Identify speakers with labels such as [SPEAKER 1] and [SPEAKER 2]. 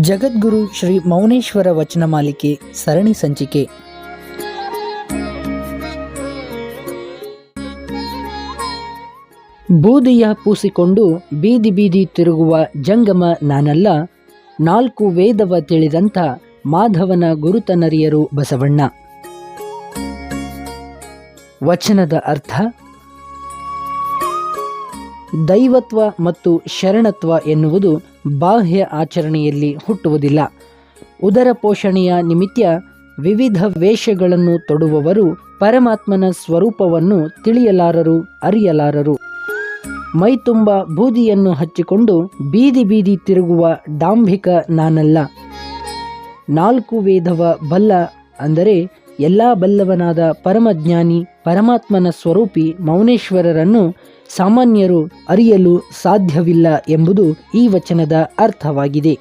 [SPEAKER 1] ಜಗದ್ಗುರು ಶ್ರೀ ಮೌನೇಶ್ವರ ವಚನ ಮಾಲಿಕೆ ಸರಣಿ ಸಂಚಿಕೆ. ಬೂದಿಯ ಪೂಸಿಕೊಂಡು ಬೀದಿ ಬೀದಿ ತಿರುಗುವ ಜಂಗಮ ನಾನಲ್ಲ, ನಾಲ್ಕು ವೇದವ ತಿಳಿದಂಥ ಮಾಧವನ ಗುರುತನರಿಯರು ಬಸವಣ್ಣ. ವಚನದ ಅರ್ಥ ದೈವತ್ವ ಮತ್ತು ಶರಣತ್ವ ಎನ್ನುವುದು ಬಾಹ್ಯ ಆಚರಣೆಯಲ್ಲಿ ಹುಟ್ಟುವುದಿಲ್ಲ. ಉದರ ಪೋಷಣೆಯ ನಿಮಿತ್ತ ವಿವಿಧ ವೇಷಗಳನ್ನು ತೊಡುವವರು ಪರಮಾತ್ಮನ ಸ್ವರೂಪವನ್ನು ತಿಳಿಯಲಾರರು, ಅರಿಯಲಾರರು. ಮೈತುಂಬ ಬೂದಿಯನ್ನು ಹಚ್ಚಿಕೊಂಡು ಬೀದಿ ಬೀದಿ ತಿರುಗುವ ಡಾಂಭಿಕ ನಾನಲ್ಲ. ನಾಲ್ಕು ವೇದವ ಬಲ್ಲ ಅಂದರೆ ಎಲ್ಲ ಬಲ್ಲವನಾದ ಪರಮಜ್ಞಾನಿ ಪರಮಾತ್ಮನ ಸ್ವರೂಪಿ ಮೌನೇಶ್ವರರನ್ನು ಸಾಮಾನ್ಯರು ಅರಿಯಲು ಸಾಧ್ಯವಿಲ್ಲ ಎಂಬುದು ಈ ವಚನದ ಅರ್ಥವಾಗಿದೆ.